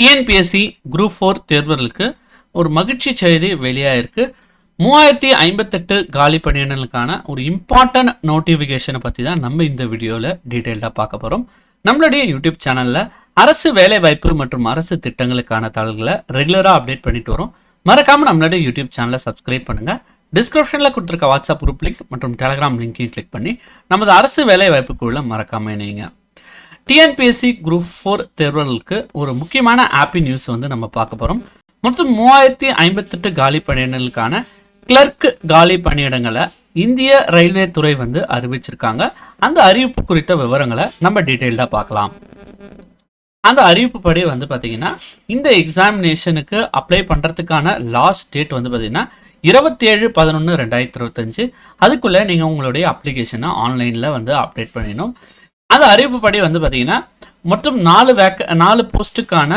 TNPSC group four தேர்வர்களுக்கு ஒரு மகிழ்ச்சி செய்தி வெளியாயிருக்கு. மூவாயிரத்தி ஐம்பத்தெட்டு காலி பணியிடங்களுக்கான ஒரு இம்பார்ட்டன்ட் நோட்டிஃபிகேஷனை பற்றி தான் நம்ம இந்த வீடியோவில் டீட்டெயில்டாக பார்க்க போகிறோம் நம்மளுடைய யூடியூப் சேனலில் அரசு வேலைவாய்ப்பு மற்றும் அரசு திட்டங்களுக்கான தகவல்களை ரெகுலராக அப்டேட் பண்ணிட்டு வரோம். மறக்காமல் நம்மளுடைய யூடியூப் சேனலை சப்ஸ்கிரைப் பண்ணுங்கள் டிஸ்கிரிப்ஷனில் கொடுத்துருக்க வாட்ஸ்அப் குரூப் லிங்க் மற்றும் டெலகிராம் லிங்க்கையும் கிளிக் பண்ணி நமது அரசு வேலைவாய்ப்புக்குள்ளே மறக்காமல் இணைங்க டிஎன்பிஎஸ்சி குரூப் ஃபோர் தேர்வுகளுக்கு ஒரு முக்கியமான ஹாப்பி நியூஸ் வந்து நம்ம பார்க்க போகிறோம் மொத்தம் மூவாயிரத்தி ஐம்பத்தெட்டு காலி பணியிடங்களுக்கான கிளர்க் காலி பணியிடங்களை இந்திய ரயில்வே துறை வந்து அறிவிச்சிருக்காங்க. அந்த அறிவிப்பு குறித்த விவரங்களை நம்ம டீட்டெயில்டாக பார்க்கலாம். அந்த அறிவிப்பு படி வந்து பார்த்தீங்கன்னா இந்த எக்ஸாமினேஷனுக்கு அப்ளை பண்ணுறதுக்கான லாஸ்ட் டேட் வந்து பார்த்தீங்கன்னா இருபத்தேழு பதினொன்று ரெண்டாயிரத்தி இருபத்தஞ்சு. அதுக்குள்ளே நீங்கள் உங்களுடைய அப்ளிகேஷனை ஆன்லைனில் வந்து அப்டேட் பண்ணிடணும். அந்த அறிவிப்புப்படி வந்து பார்த்தீங்கன்னா மொத்தம் நாலு வேக்க நாலு போஸ்ட்டுக்கான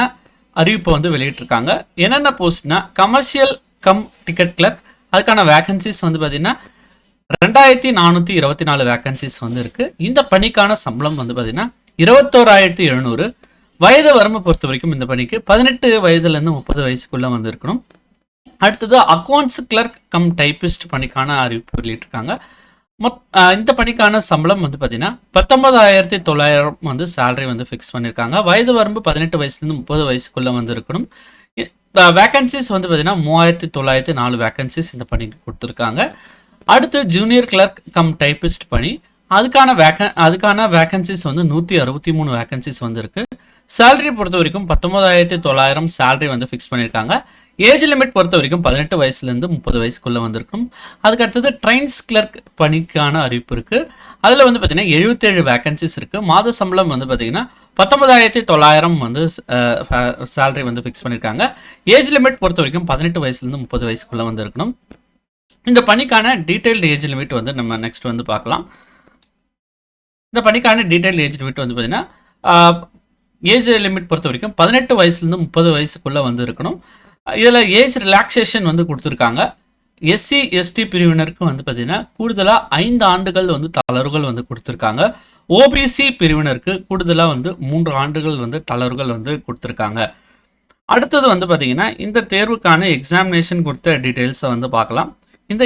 அறிவிப்பை வந்து வெளியிட்டிருக்காங்க. என்னென்ன போஸ்ட்னா கமர்ஷியல் கம் டிக்கெட் கிளர்க் அதுக்கான வேகன்சிஸ் வந்து பார்த்தீங்கன்னா ரெண்டாயிரத்தி நானூற்றி இருபத்தி நாலு வேகன்சிஸ் வந்து இருக்குது இந்த பணிக்கான சம்பளம் வந்து பார்த்திங்கன்னா இருபத்தோராயிரத்தி எழுநூறு. வயது வரம்பு பொறுத்த வரைக்கும் இந்த பணிக்கு பதினெட்டு வயதுலேருந்து முப்பது வயசுக்குள்ளே வந்து இருக்கணும். அடுத்தது அக்கௌண்ட்ஸ் கிளர்க் கம் டைப்பிஸ்ட் பணிக்கான அறிவிப்பு வெளியிட்டிருக்காங்க. மொத் இந்த பணிக்கான சம்பளம் வந்து பார்த்தீங்கன்னா பத்தொன்பதாயிரத்தி தொள்ளாயிரம் வந்து சேலரி வந்து ஃபிக்ஸ் பண்ணியிருக்காங்க வயது வரம்பு பதினெட்டு வயசுலேருந்து முப்பது வயசுக்குள்ளே வந்து இருக்கணும். வேகன்சிஸ் வந்து பார்த்தீங்கன்னா மூவாயிரத்தி தொள்ளாயிரத்தி நாலு வேகன்சிஸ் இந்த பணிக்கு கொடுத்துருக்காங்க. அடுத்து ஜூனியர் கிளர்க் கம் டைப்பிஸ்ட் பணி. அதுக்கான வேக அதுக்கான வேகன்சிஸ் வந்து நூற்றி அறுபத்தி மூணு வேகன்சிஸ் வந்து இருக்குது சேலரி பொறுத்த வரைக்கும் பத்தொன்பதாயிரத்தி தொள்ளாயிரம் சேலரி வந்து ஃபிக்ஸ் பண்ணியிருக்காங்க ஏஜ் லிமிட் பொறுத்த வரைக்கும் பதினெட்டு வயசுலேருந்து முப்பது வயசுக்குள்ளே வந்திருக்கும். அதுக்கு அடுத்தது ட்ரெயின்ஸ் கிளர்க் பணிக்கான அறிவிப்பு இருக்குது அதில் வந்து பார்த்தீங்கன்னா எழுபத்தேழு வேகன்சிஸ் இருக்குது மாத சம்பளம் வந்து பார்த்தீங்கன்னா பத்தொன்பதாயிரத்தி தொள்ளாயிரம் வந்து சேலரி வந்து ஃபிக்ஸ் பண்ணியிருக்காங்க. ஏஜ் லிமிட் பொறுத்த வரைக்கும் பதினெட்டு வயசுலேருந்து முப்பது வயசுக்குள்ளே வந்து இருக்கணும் இந்த பணிக்கான டீட்டெயில்டு ஏஜ் லிமிட் வந்து நம்ம நெக்ஸ்ட் வந்து பார்க்கலாம். இந்த பணிக்கான டீட்டெயில் ஏஜ் லிமிட் வந்து பார்த்தீங்கன்னா ஏஜ் லிமிட் பொறுத்த வரைக்கும் பதினெட்டு வயசுலேருந்து முப்பது வயசுக்குள்ளே வந்து இருக்கணும் இதில் ஏஜ் ரிலாக்ஸேஷன் வந்து கொடுத்துருக்காங்க. எஸ்சி எஸ்டி பிரிவினருக்கு வந்து பார்த்தீங்கன்னா கூடுதலாக ஐந்து ஆண்டுகள் வந்து தளர்வுகள் வந்து கொடுத்துருக்காங்க. ஓபிசி பிரிவினருக்கு கூடுதலாக வந்து மூன்று ஆண்டுகள் வந்து தளர்வுகள் வந்து கொடுத்துருக்காங்க. அடுத்தது வந்து பார்த்தீங்கன்னா இந்த தேர்வுக்கான எக்ஸாமினேஷன் கொடுத்த டீட்டெயில்ஸை வந்து பார்க்கலாம். இந்த